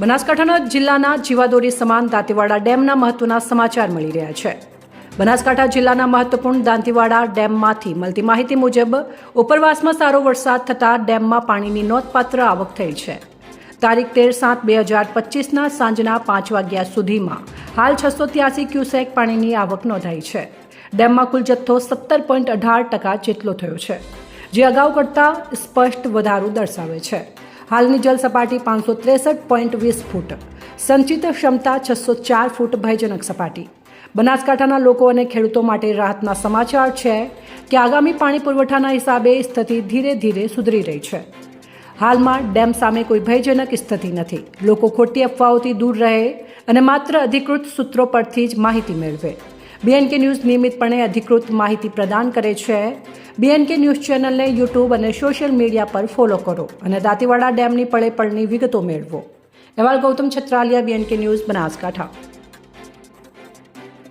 બનાસકાંઠાના જિલ્લાના જીવાદોરી સમાન દાંતીવાડા ડેમના મહત્વના સમાચાર મળી રહ્યા છે. બનાસકાંઠા જિલ્લાના મહત્વપૂર્ણ દાંતીવાડા ડેમમાંથી મળતી માહિતી મુજબ, ઉપરવાસમાં સારો વરસાદ થતાં ડેમમાં પાણીની નોંધપાત્ર આવક થઈ છે. તારીખ તેર સાત બે હજાર પચીસના સાંજના પાંચ વાગ્યા સુધીમાં હાલ છસો ત્યાસી ક્યુસેક પાણીની આવક નોંધાઈ છે. ડેમમાં કુલ જથ્થો સત્તર પોઈન્ટ અઢાર ટકા જેટલો થયો છે, જે અગાઉ કરતાં સ્પષ્ટ વધારો દર્શાવે છે. હાલની જલ સપાટી પાંચસો ત્રેસઠ પોઈન્ટ વીસ ફૂટ. સંચિત ક્ષમતા છસો ચાર ફૂટ ભયજનક સપાટી. બનાસકાંઠાના લોકો અને ખેડૂતો માટે રાહતના સમાચાર છે કે આગામી પાણી પુરવઠાના હિસાબે સ્થિતિ ધીરે ધીરે સુધરી રહી છે. હાલમાં ડેમ સામે કોઈ ભયજનક સ્થિતિ નથી. લોકો ખોટી અફવાઓથી દૂર રહે અને માત્ર અધિકૃત સૂત્રો પરથી જ માહિતી મેળવે. બીએનકે ન્યૂઝ નિયમિતપણે અધિકૃત માહિતી પ્રદાન કરે છે. બીએનકે ન્યૂઝ ચેનલને યુટ્યુબ અને સોશિયલ મીડિયા પર ફોલો કરો અને દાંતીવાડા ડેમની પળે પળની વિગતો મેળવો. અહેવાલ ગૌતમ છત્રાલિયા બીએનકે ન્યૂઝ બનાસકાંઠા.